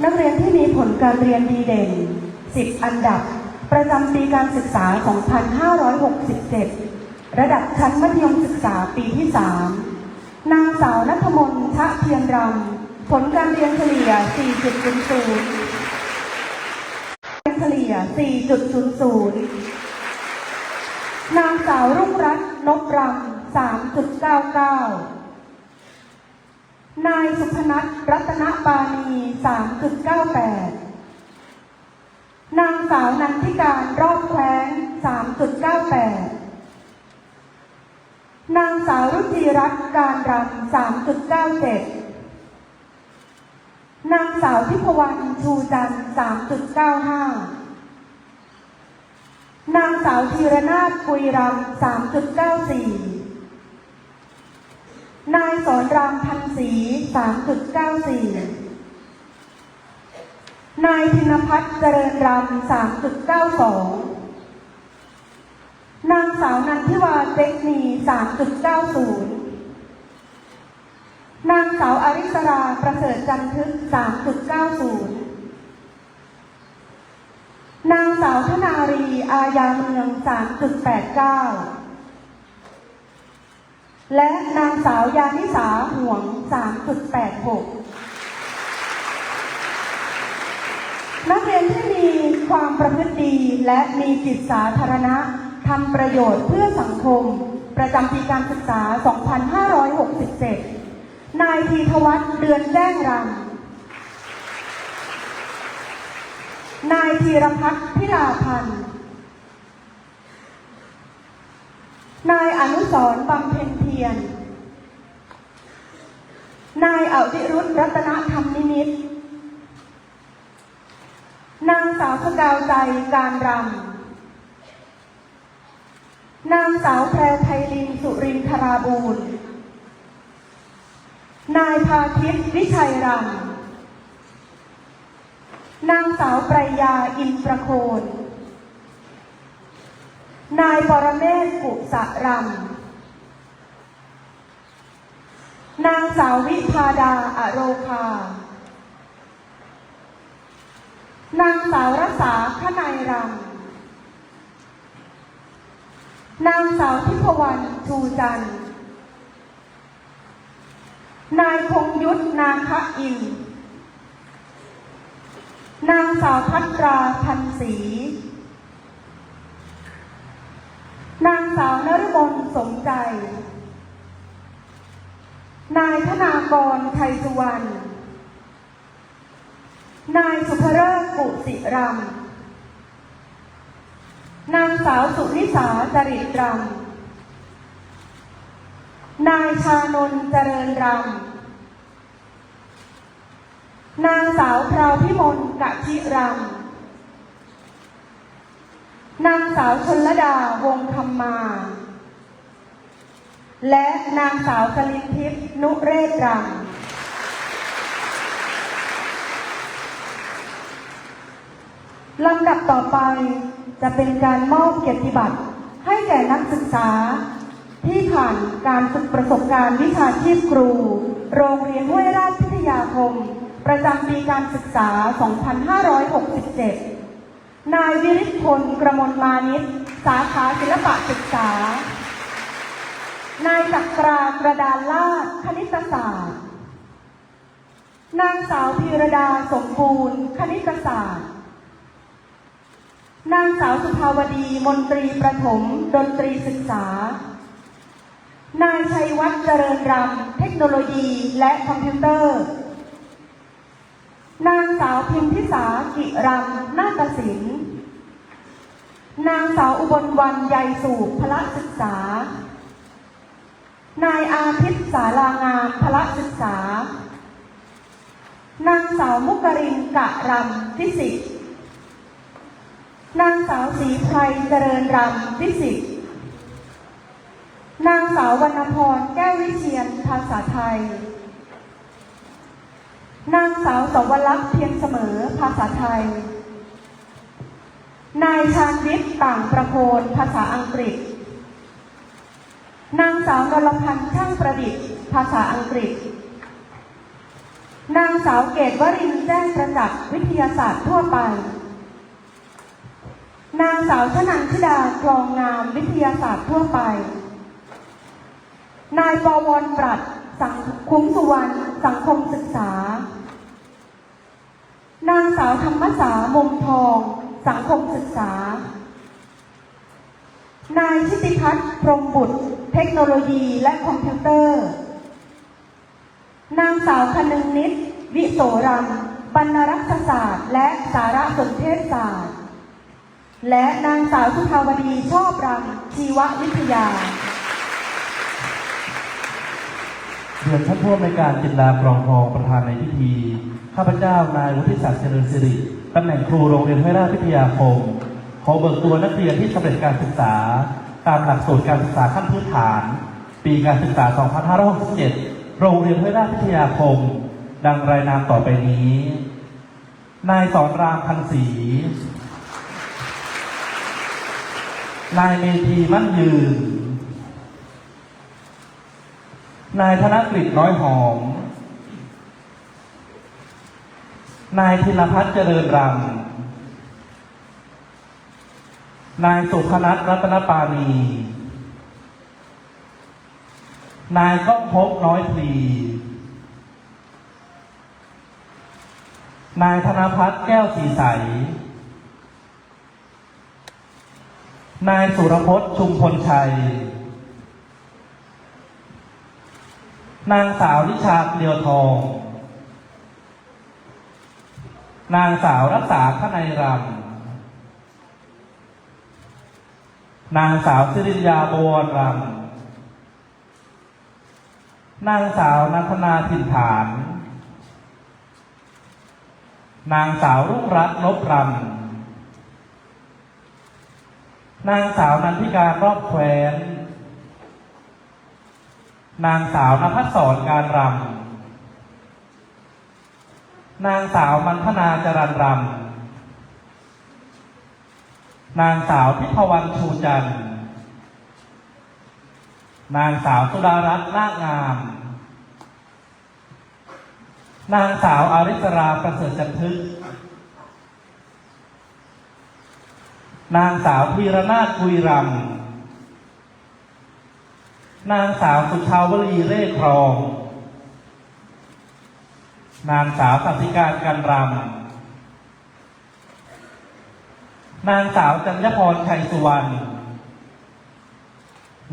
นักเรียนที่มีผลการเรียนดีเด่น 10 อันดับ ประจำปีการศึกษา 2567 ระดับชั้นมัธยมศึกษาปีที่ 3 นางสาวนัทมนต์ชะเทียนรำ ผลการเรียนเฉลี่ย 4.00เฉลี่ย 4.00 นางสาวรุ่งรัตน์นบรำ3.99 นายสุพนัทรัตนปานี3.98 นางสาวนันทิการรอบแคว้น3.98 นางสาวรุจิรัตน์การรำ3.97 นางสาวทิพวรรณชูจันทร์3.95 นางสาวธีรนาถกุยรำ3.94 นายสอนรามพันศรี3.94นายธินพัฒน์เจริญรำ3.92นางสาวนันทิวาเจกนี3.90นางสาวอริสราประเสริฐจันทึก3.90นางสาวธนารีอาญาเมือง3.89แและนางสาวยานิสาห่วง 3.86 นักเรียนที่มีความประพฤติดีและมีจิตสาธารณะทำประโยชน์เพื่อสังคม ประจำปีการศึกษา 2567 นายธีทวัฒน์เดือนแจ้งรำนายธีรพัฒน์พิลาพันธ์ นายอนุสรบำเพ็ญเพียร นายอวิรุธรัตนธรรมนิมิต นางสาวสกาวใจการรำ นางสาวแพรไพลินสุรินทราบูรณ์นายพาทิตวิชัยรำนางสาวปรยาอินประโคน นายปรเมศกุสะรำนางสาววิพาดาอโรคา นางสาวรักษาขนายรำนางสาวทิพวรรณชูจันทร์นายคงยุทธนาคะอิน นางสาวพัตราพันศรี นางสาวนฤมลสมใจ นายธนากรไทยสุวรรณ นายสุภเริศกุสิรำนางสาวสุนิสาจริตรำนายชานนเจริญรำนางสาวพราวพิมลกะชิรำ นางสาวชนลดาวงธรรมา และนางสาวกลินทิพย์นุเรศรำลำดับต่อไปจะเป็นการมอบเกียรติบัตรให้แก่นักศึกษา ที่ผ่านการฝึกประสบการณ์วิชาชีพครู โรงเรียนห้วยราชพิทยาคม ประจำปีการศึกษา 2567 นายวิริพลกระมลมานิตสาขาศิลปะศึกษา นายจักรากระดานลาดคณิตศาสตร์ นางสาวพีรดาสมบูรณ์ คณิตศาสตร์ นางสาวสุภาวดีมนตรีประถม ดนตรีศึกษา นายชัยวัฒน์เจริญรำเทคโนโลยีและคอมพิวเตอร์ นางสาวพิมพิสากิรำนาฏศิลป์นางสาวอุบลวันใยสูบพละศึกษา นายอาทิตย์สารางามพละศึกษา นางสาวมุกรินกะรำฟิสิกส์นางสาวศรีไพรเจริญรำฟิสิกส์นางสาววรรณพรแก้ววิเชียนภาษาไทย นางสาวสวรักษ์เพียงเสมอภาษาไทย นายชาญวิทย์ต่างประโคนภาษาอังกฤษ นางสาวนรพันธ์ช่างประดิษฐ์ภาษาอังกฤษ นางสาวเกตวรินแจ้งประจักษ์วิทยาศาสตร์ทั่วไป นางสาวชนันทิดากรองงามวิทยาศาสตร์ทั่วไป นายปวรปรัช สังคุ้มสุวรรณสังคมศึกษา นางสาวธรรมษามมทอง สังคมศึกษา นายชิติพัฒน์พรมบุตร เทคโนโลยีและคอมพิวเตอร์ นางสาวคนึงนิด วิโสรัมบรรณรักษศาสตร์และสารสนเทศศาสตร์ และนางสาวสุภาวดีชอบรำชีววิทยา เรียนท่านผู้อำนวยการจินดากรองทองประธานในพิธี ข้าพเจ้านายวุฒิศักดิ์เจริญสิริตำแหน่งครูโรงเรียนห้วยราชพิทยาคม ขอเบิกตัวนักเรียนที่สำเร็จการศึกษา ตามหลักสูตรการศึกษาขั้นพื้นฐาน ปีการศึกษา 2567 โรงเรียนห้วยราชพิทยาคม ดังรายนามต่อไปนี้ นายสอนรามพันศรีนายเมธีมั่นยืน นายธนกฤษน้อยหอม นายธินพัฒน์เจริญรังนายสุพนัทรัตนปานีนายก้องพบน้อยพลีนายธนพัฒน์แก้วสีใส นายสุรพจน์ชุมพลชัย นางสาวนิชาเดียวทอง นางสาวรักษาขนายรำนางสาวสิริยาบวรรำนางสาวนัทนาถิ่นฐาน นางสาวรุ่งรัตน์นบรำนางสาวนันทิการรอบแควน นางสาวนภัสสรการรำ นางสาวมันธนาจรันรำ นางสาวพิพวันชูจันทร์ นางสาวสุดารัตน์นาคงาม นางสาวอาริสราประเสริฐจันทึก นางสาวพีรนาถกุยรำ นางสาวสุชาวลีเร่ครอง นางสาวสัติการกันรำ นางสาวจัญญพรชัยสุวรรณ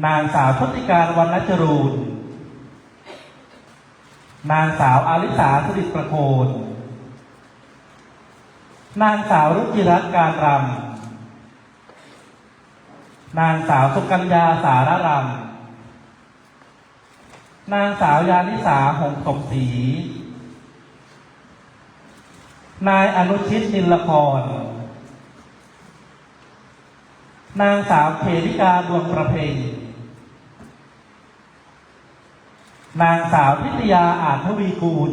นางสาวชติการวรรณจรูน นางสาวอาริสาสริประโคนนางสาวรุจิรัตน์การรำ นางสาวสุกัญญาสารรำ นางสาวยานิสาหงสมศรี นายอนุชิตนิละครนางสาวเขริกาดวงประเพณนางสาวพิทยาอาจทวีกูล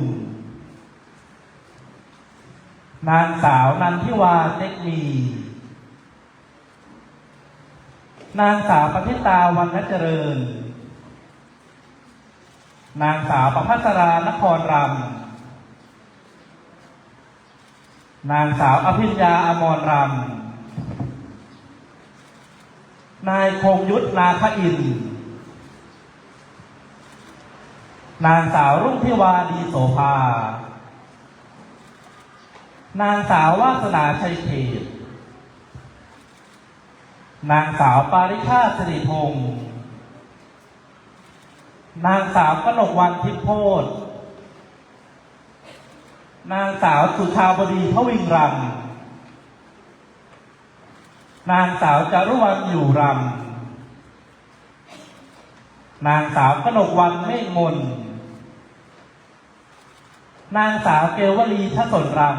นางสาวนันทิวาเต็กมี นางสาวปฏิตาวันนเจริญ นางสาวประภัสรานครรำนางสาวอภิญญาอมรรำนายคงยุทธนาคอิน นางสาวรุ่งทิวาดีโสภา นางสาววาสนาชัยเขตนางสาวปาริชาสิริพงศ์ นางสาวกนกวันทิพโพธนางสาวสุชาบดีพวิงรำนางสาวจารุวรรณอยู่รำนางสาวกนกวันเมฆมนนางสาวเกวลีชสนรำ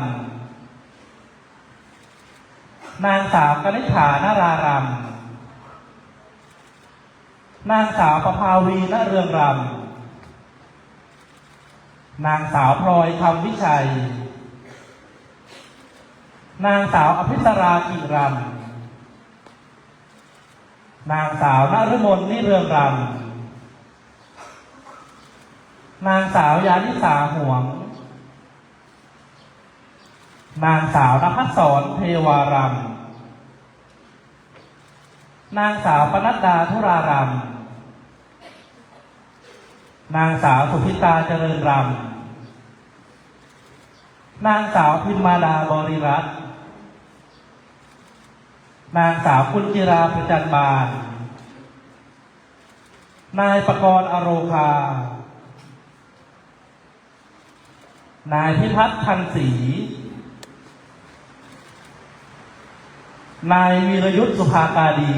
นางสาวกนิษฐานารารำ นางสาวประภาวีณเรืองรำ นางสาวพลอยคำวิชัย นางสาวอภิสรากิรำ นางสาวนฤมลนิเรืองรำ นางสาวยานิสาห่วง นางสาวนภัสสรเทวารัม นางสาวปนัดดาธุรารัมนางสาวสุพิตาเจริญรำนางสาวพิมมาดาบริรัตนางสาวกุลจิราประจันบานนายประกรณ์อโรคา นายพิพัฒน์พันศรี นายวีรยุทธสุภาการดี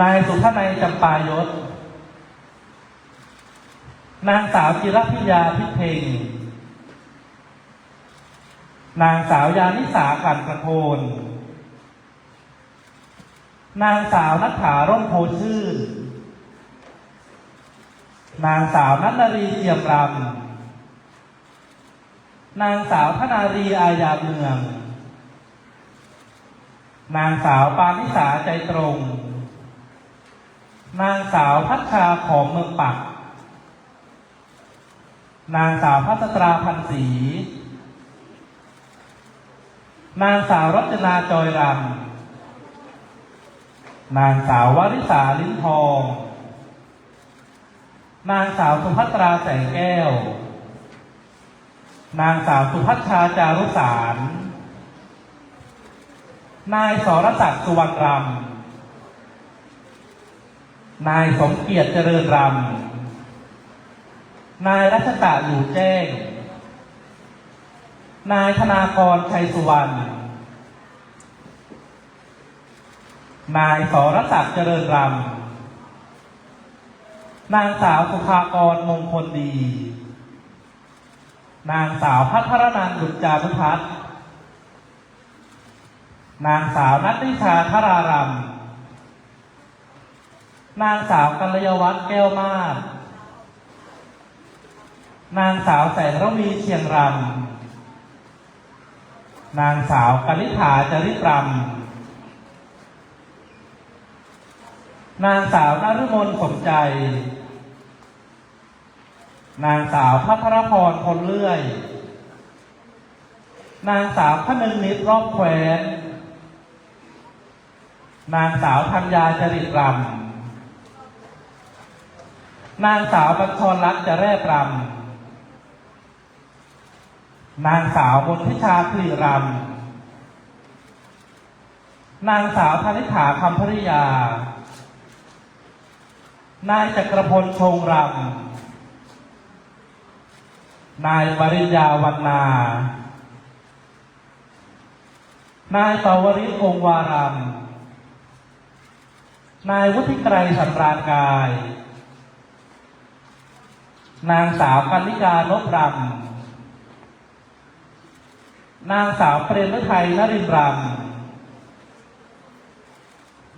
นายสุภนัยจำปายศ นางสาวจิรพิยาพิเพ็งนางสาวยานิสากันประโคนนางสาวนัทธาร่มโพชื่น นางสาวนัทนารีเจียมรำนางสาวธนารีอาญาเมือง นางสาวปานิสาใจตรง นางสาวพัชชาของเมืองปัก นางสาวพัสตราพันศรีนางสาวรัตนาจอยรำนางสาววริษาลิ้นทอง นางสาวสุภัตราแสงแก้ว นางสาวสุพัชชาจารุสาร นายสรศักดิ์สุวรรณรำนายสมเกียรติเจริญรำนายรัชตะอยู่แจ้ง นายธนากรชัยสุวรรณ นายสรศักดิ์เจริญรำนางสาวสุภากรมงคลดี นางสาวพัทรนันท์บุตรจารุพัฒน์ นางสาวนัทธิชาธารารำนางสาวกัลยวัฒน์แก้วมาศนางสาวแสงระวีเชียงรำนางสาวกนิษฐาจริตรำนางสาวนฤมลสมใจ นางสาวพัทรพรพลเลื่อย นางสาวพนึงนิดรอบแควน นางสาวธัญญาจริตรำนางสาวบัญชรรัตน์จะแรบรำนางสาวบนทิชาคลีรำนางสาวธนิษฐาคำภริยา นายจักรพลชงรำนายปริญญาวันนา นายปาวริศองวาราม นายวุฒิไกรสำราญกาย นางสาวกันนิกานพรำนางสาวเปรมฤทัยนรินทร์รำ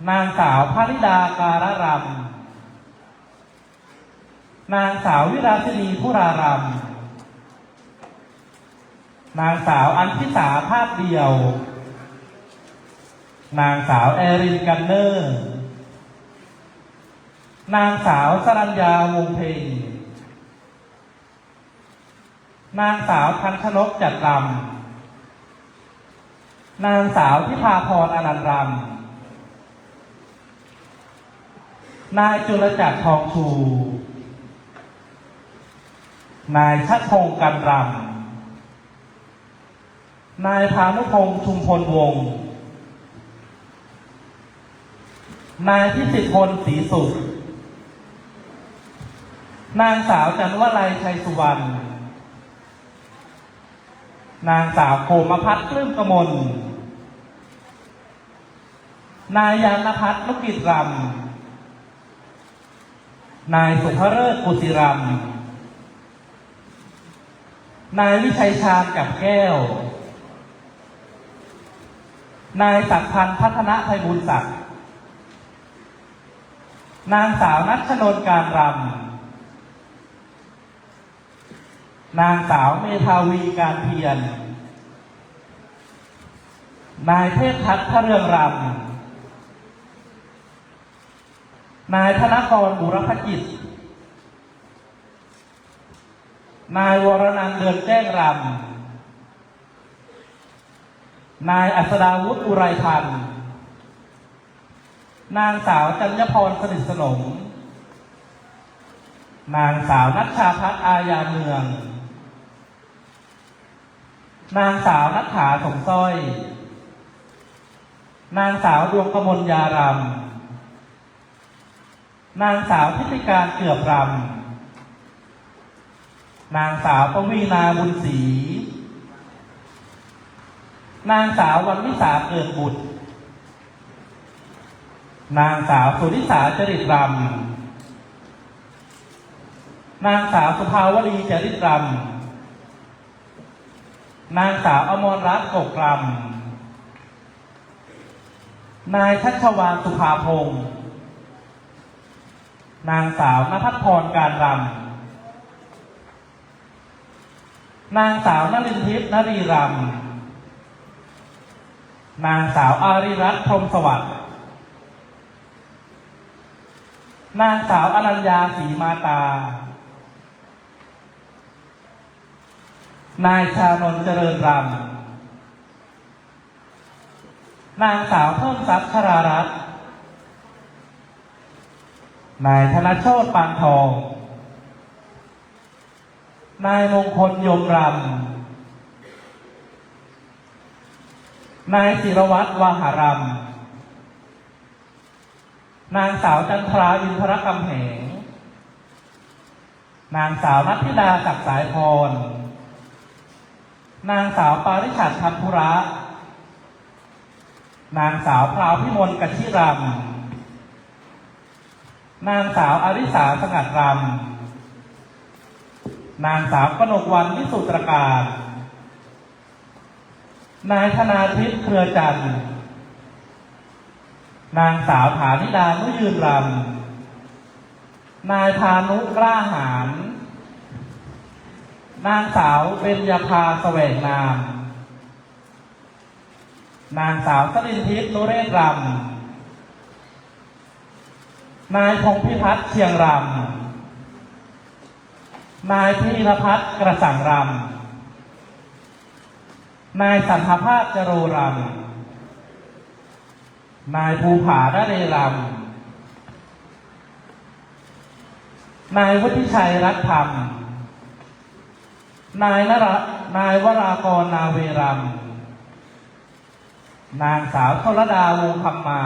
นางสาวพาริดาการรำนางสาววิราชินีผู้รารำนางสาวอันพิสาภาพเดียว นางสาวแอรินกันเนอร์ นางสาวสรัญญาวงเพลงนางสาวพันธนกจัดรำนางสาวทิพาพรอนันรำนายจุลจักรทองชูนายชัดพงกันรำนายพานุพงศ์ชุมพลวงศ์นายพิสิทธิ์พลศรีสุข นางสาวจันวลัยชัยสุวรรณ นางสาวโคมพัฒน์ปลื้มกมล นายยานพัฒน์นุกิจรำ นายสุภเริศกุศิรำ นายวิชัยชาญกับแก้ว นายศักพันธ์พัฒนภัยบุญศักดิ์ นางสาวนัชนนการรำ นางสาวเมธาวีการเพียร นายเทพทัศน์พระเรืองรำ นายธนกรบุรพจิตนายวรนันเดือนแจ้งรำ นายอัศดาวุฒิอุไรพันธ์ นางสาวจัญญพรสนิทสนมนางสาวนัชชาพัฒน์อาญาเมือง นางสาวนัทธาสมสร้อย นางสาวดวงกมลยารำนางสาวทิติการเกือบรำนางสาวปวีนาบุญศรี นางสาววันวิสาเกิดบุตร นางสาวสุนิสาจริตรำนางสาวสุภาวลีจริตรำ นางสาวอมรรัตน์กกรำนายชัชวานสุภาพงศ์นางสาวนภัทรพรการรำนางสาวนลินทิพย์นรีรำนางสาวอาริรัตน์พรมสวัสดิ์นางสาวอนัญญาศรีมาตา นายชานนท์เจริญรำนางสาวเพิ่มทรัพย์ชรารัตน์นายธนโชตปานทอง นายมงคลยมรำ นายศิรวัตรวาหารำ นางสาวจันทราอินทรกำแหง นางสาวนัทธิดาศักดิ์สายพร นางสาวปาริชัดทัพพุระ นางสาวพราวพิมลกชิรำนางสาวอริสาสงัดรำนางสาวกนกวันวิสุตรการ นายธนาทิพย์เครือจันทร์ นางสาวฐานิดานุยืนรำนายพานุกล้าหาร นางสาวเบญญาภาแสวงนาม นางสาวสลินทิพย์นุเรศรำ นายพงพิพัฒน์เชียงรำ นายพีรพัฒน์กระสังรำ นายสันทภาพจโรรำ นายภูผาดาเรรำ นายวุฒิชัยรักธรรม นายนระนายวรากรนาเวรำนางสาวชลดาวงคำมา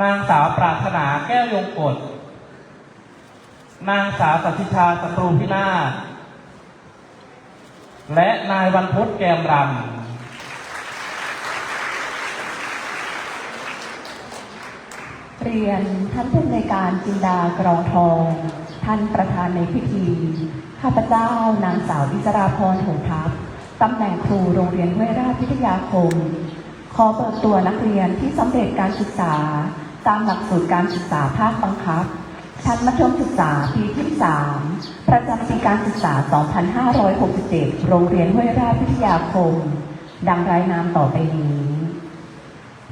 นางสาวปรารถนาแก้วยงกฎนางสาวสัชิชาสตรูพินาศและนายวันพุธแกมรำเรียนท่านผู้อำนการจินดากรองทอง ท่านประธานในพิธี ข้าพเจ้านางสาวอิสราพรหงทัพตำแหน่งครูโรงเรียนห้วยราชพิทยาคม ขอเปิดตัวนักเรียนที่สำเร็จการศึกษา ตามหลักสูตรการศึกษาภาคบังคับ ชั้นมัธยมศึกษาปีที่ 3 ประจำปีการศึกษา 2567 โรงเรียนห้วยราชพิทยาคม ดังรายนามต่อไปนี้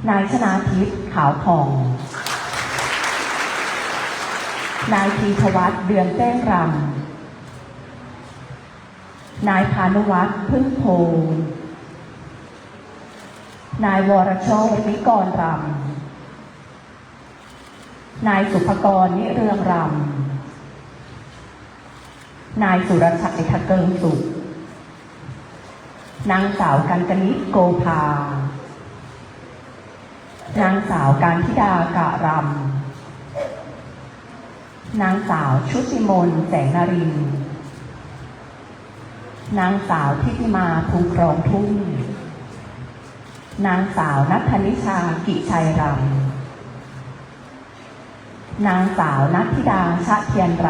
นายชนาทิพย์ขาวผ่อง นายธีธวัฒน์เดือนแจ้งรำนายพานุวัฒน์พึ่งโพงนายวรโชตนิกรรำนายสุภกรนิเรืองรำนายสุรชัยทะเกิงสุขนางสาวกันกนิษโกภานางสาวการธิดากะรำ นางสาวชุติมนแสงนารินทร์นางสาวทิติมาภูครองทุ่ง นางสาวนัทธนิชากิชัยรำ นางสาวนัทธิดาชะเทียนร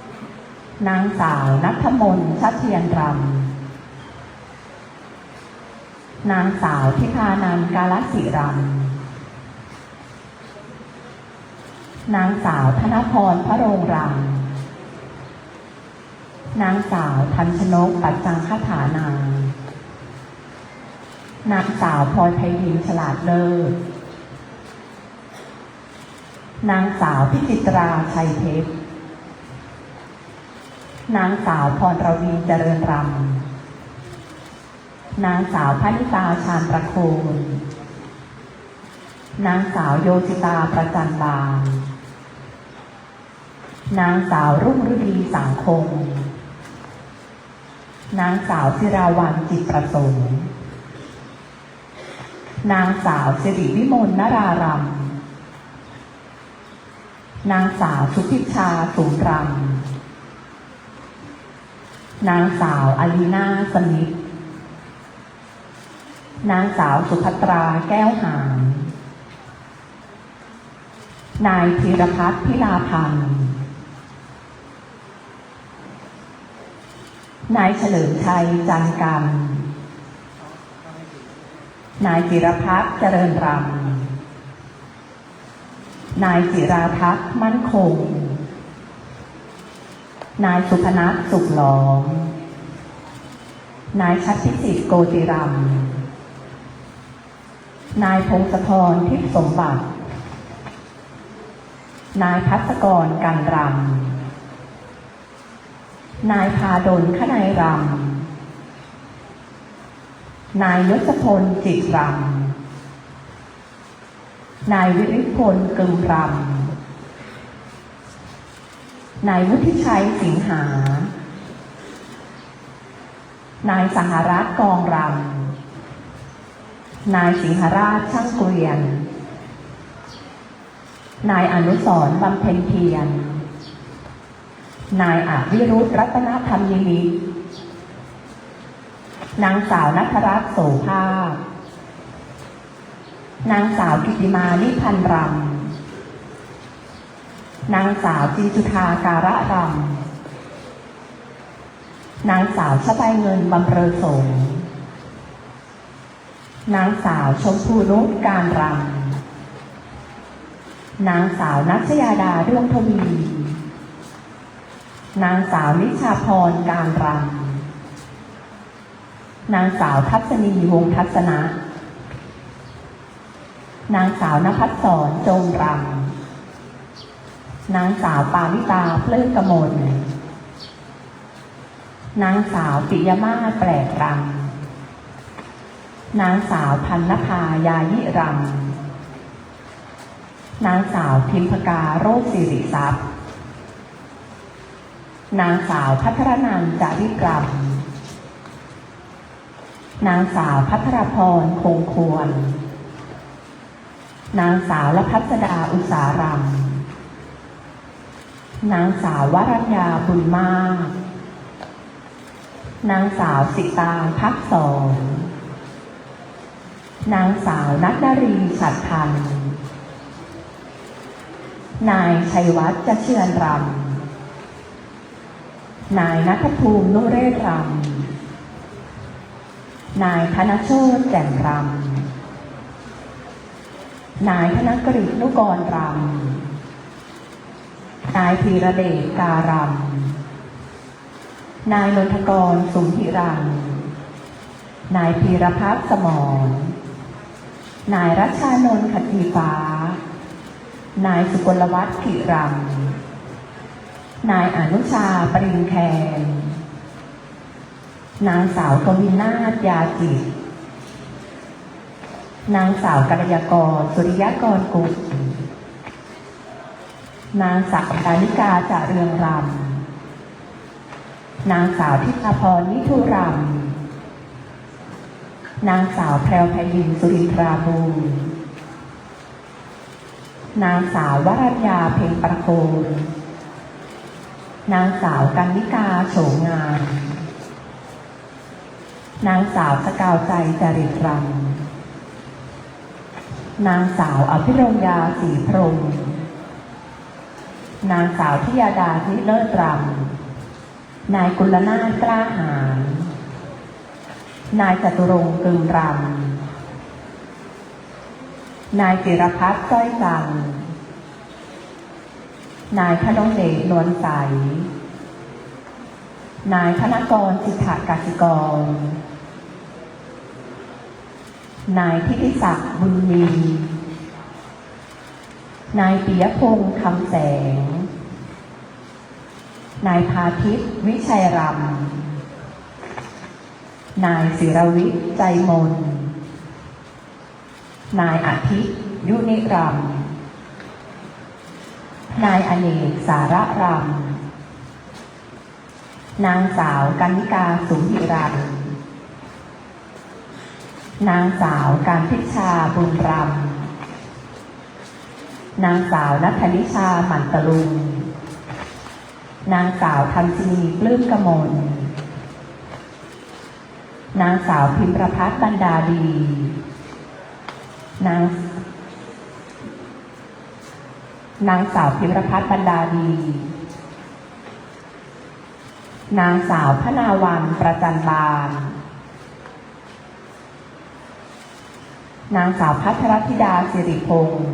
ำ นางสาวนัทมนชะเทียนรำ นางสาวทิพานันกาลสิรำ นางสาวธนพรพระโรงรังนางสาวทันชนกปัจจังคาถานางนางสาวพลอยไพรินฉลาดเลิศนางสาวพิจิตราชัยเพชร นางสาวพรรวีเจริญรำ นางสาวพนิตาชาญประโคน นางสาวโยจิตาประจันบาน นางสาวรุ่งฤดีสังคม นางสาวจิราวันจิตประสงค์ นางสาวสิริวิมลนารารำนางสาวชุติชาสูงรำนางสาวอลีนาสมิทธนางสาวสุภัตราแก้วหาง นายธีรพัฒน์พิลาพันธ์ นายเฉลิมชัยจันกันนายจิรพัฒน์เจริญรำนายจิราทัศน์มั่นคง นายสุพนัทสุขหลอม นายชัดพิสิทธิ์โกติรัมนายพงศธรทิพสมบัติ นายพัศกรกันรำ นายพาดลขนายรำนายยศพลจิตรำนายวิริพลกึมรำนายวุฒิชัยสิงหา นายสหรัฐกองรำนายสิงหราชช่างเกวียน นายอนุสรบำเพ็ญเพียร นายอาวิรุธรัตนธรรมยิมินางสาวนัทรัตน์โสภาพ นางสาวกิติมานิพันรำนางสาวจีจุธาการะรำนางสาวชบายเงินบำเรอสงนางสาวชมพูนุชการรำนางสาวนัชยาดาเรื่องทวี นางสาวนิชาพรการรำนางสาวทัศนีวงทัศนะ นางสาวนภัสสรจงรำนางสาวปาวิตาเพลิกกมลนางสาวปิยมาแปลกรำนางสาวพันนภายายิรำนางสาวพิมพกาโรสิริทรัพย์ นางสาวพัทรนันท์จาริกรำนางสาวพัทรพรคงควร นางสาวละพัสดาอุสารำนางสาววรัญญาบุญมาก นางสาวสิตาพักสองนางสาวนัทดารีฉัดพันธ์นายชัยวัฒน์จะเชือนรำ นายนัทภูมินุเรศรำนายธนโชตแจ่มรำนายธนกฤษนุกรรำนายธีระเดชการำนายนนทกรสุนทิรังนายพีรพัฒน์สมรนายรัชานนท์ขัตตีฟ้า นายสุกลวัฒน์กิรัง นายอนุชาปรินแคนนางสาวกวินาถยาจิต นางสาวกัลยากร สุริยกรกุลนางสาวดานิกาจาเรืองรำ นางสาวทิพพรนิทุรำ นางสาวแพรวไพลินสุรินทราบูรณ์นางสาววรัญญาเพ็งประโคน นางสาวกันนิกาโฉมงาม นางสาวสกาวใจจริตรำนางสาวอภิรมยาศรีพรม นางสาวพิยาดาทิเลิศรำนายกุลนาถกล้าหาญนายจตุรงค์กึมรำนายจิรพัฒน์ก้อยจันทร์ นายธนงเดชนวลใส นายธนกรสิทธากสิกร นายทิติศักดิ์บุญมีนายปิยพงษ์คำแสง นายพาทิตย์วิชัยรำ นายศิรวิทย์ใจมน นายอาทิตย์ยุนิรัม นายอเนกสาระรำนางสาวกันนิกาสุหิรันนางสาวการพิชาบุญรำนางสาวนัทนิชาหมันตะลุง นางสาวทันชินีปลื้มกมล นางสาวพิมประพัฒน์บรรดาดี นาง นางสาวพิมรพัฒน์บรรดาดี นางสาวพนาวันประจันบาน นางสาวพัทรธิดาสิริพงศ์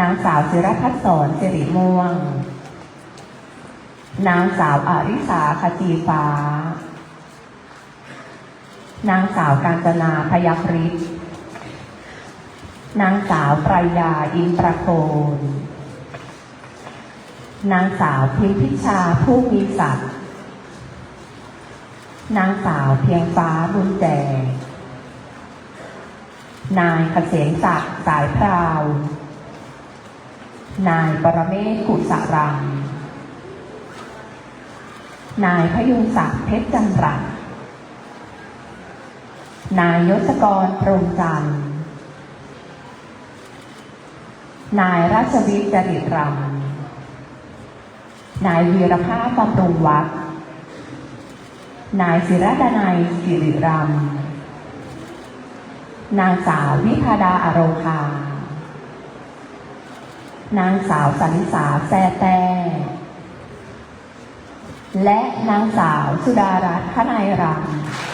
นางสาวศิรพัฒน์สอนสิริม่วง นางสาวอาริสาขจีฟ้า นางสาวกาญจนาพยัคฆ์ฤทธิ์ นางสาวปรายาอินประโคนนางสาวพิมพิชาผู้มีศักดิ์นางสาวเพียงฟ้าบุญแจงนายเกษมศักดิ์สายพราวนายปรเมศขุสรัง นายพยุงศักดิ์เพชรจันทรัตน์นายยศกรพรหมจันทร์ นายราชวิทย์จริตรำนายวีรภาพบำรุงวัดนายศิรดนัยสิริรำนางสาววิพาดาอโรมคานางสาวสันสาแซ่แต้และนางสาวสุดารัตน์ขนายรำ